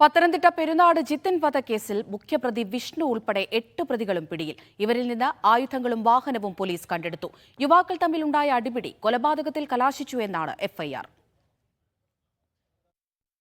പത്തനംതിട്ട പെരുന്നാട് ജിത്തിൻ വധക്കേസിൽ മുഖ്യപ്രതി വിഷ്ണു ഉൾപ്പെടെ എട്ട് പ്രതികളും പിടിയിൽ. ഇവരിൽ നിന്ന് ആയുധങ്ങളും വാഹനവും പോലീസ് കണ്ടെടുത്തു. യുവാക്കൾ തമ്മിലുണ്ടായ അടിപിടി കൊലപാതകത്തിൽ കലാശിച്ചു എന്നാണ് എഫ്ഐആർ.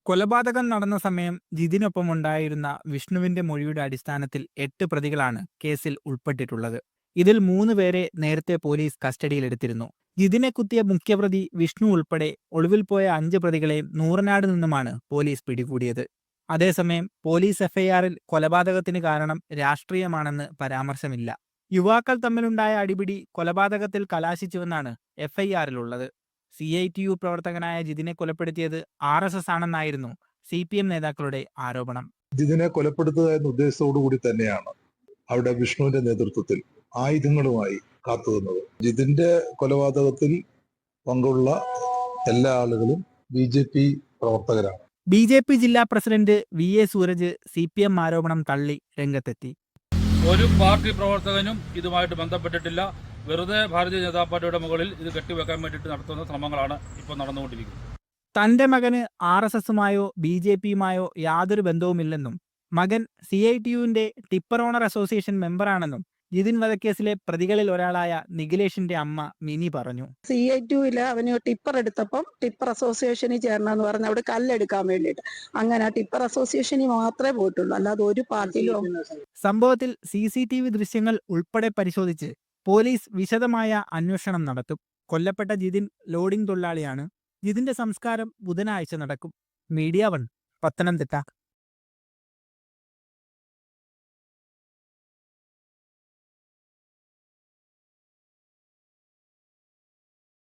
കൊലപാതകം നടന്ന സമയം ജിതിനൊപ്പം ഉണ്ടായിരുന്ന വിഷ്ണുവിന്റെ മൊഴിയുടെ അടിസ്ഥാനത്തിൽ എട്ട് പ്രതികളാണ് കേസിൽ ഉൾപ്പെട്ടിട്ടുള്ളത്. ഇതിൽ മൂന്ന് പേരെ നേരത്തെ പോലീസ് കസ്റ്റഡിയിലെടുത്തിരുന്നു. ജിതിനെ കുത്തിയ മുഖ്യപ്രതി വിഷ്ണു ഉൾപ്പെടെ ഒളിവിൽ പോയ അഞ്ച് പ്രതികളെ നൂറനാട് നിന്നുമാണ് പോലീസ് പിടികൂടിയത്. അതേസമയം പോലീസ് എഫ്ഐആറിൽ കൊലപാതകത്തിന് കാരണം രാഷ്ട്രീയമാണെന്ന് പരാമർശമില്ല. യുവാക്കൾ തമ്മിലുണ്ടായ അടിപിടി കൊലപാതകത്തിൽ കലാശിച്ചുവെന്നാണ് എഫ്ഐആറിലുള്ളത്. സി ഐ ടി യു പ്രവർത്തകനായ ജിതിനെ കൊലപ്പെടുത്തിയത് ആർ എസ് എസ് ആണെന്നായിരുന്നു സി പി എം നേതാക്കളുടെ ആരോപണം. ജിതിനെ കൊലപ്പെടുത്തുക എന്ന ഉദ്ദേശത്തോടു കൂടി തന്നെയാണ് അവിടെ വിഷ്ണുവിന്റെ നേതൃത്വത്തിൽ ആയുധങ്ങളുമായി കാത്തുനിന്നത് ജിതിന്റെ കൊലപാതകത്തിൽ പങ്കുള്ള എല്ലാ ആളുകളും ബി ജെ പി പ്രവർത്തകരാണ്. ബി ജെ പി ജില്ലാ president V A Sooraj C P M ആരോപണം തള്ളി രംഗത്തെത്തി. ഒരു പാർട്ടി പ്രവർത്തകനും ഇതുമായിട്ട് ബന്ധപ്പെട്ടിട്ടില്ല. വെറുതെ ഭാരതീയ ജനതാ പാർട്ടിയുടെ മുകളിൽ ഇത് കെട്ടിവെക്കാൻ വേണ്ടിട്ട് നടത്തുന്ന ശ്രമങ്ങളാണ് ഇപ്പോൾ നടന്നുകൊണ്ടിരിക്കുന്നത്. തന്റെ മകന് ആർ എസ് എസുമായോ ബി ജെ പിയുമായോ യാതൊരു ബന്ധവുമില്ലെന്നും മകൻ സി ഐ ടി യുവിന്റെ ടിപ്പർ ഓണർ അസോസിയേഷൻ മെമ്പറാണെന്നും ജിതിൻ വധക്കേസിലെ പ്രതികളിൽ ഒരാളായ നിഖിലേഷിന്റെ അമ്മ മിനി പറഞ്ഞു. സി ഐ ടുവിൽ അവന് ടിപ്പർ എടുത്തപ്പം ടിപ്പർ അസോസിയേഷനിൽ ചേരണമെന്ന് പറഞ്ഞ് അവിടെ കല്ലെടുക്കാൻ വേണ്ടിയിട്ട്. അങ്ങനെ ആ ടിപ്പർ അസോസിയേഷനിൽ മാത്രമേ പോയിട്ടുള്ളൂ. അല്ലാതെ ഒരു പാർട്ടിയിലും സംഭവത്തിൽ സി സി ടി വി ദൃശ്യങ്ങൾ ഉൾപ്പെടെ പരിശോധിച്ച് പോലീസ് വിശദമായ അന്വേഷണം നടത്തും. കൊല്ലപ്പെട്ട ജിതിൻ ലോഡിംഗ് തൊഴിലാളിയാണ്. ജിതിന്റെ സംസ്കാരം ബുധനാഴ്ച നടക്കും. Media one Pathanamthitta.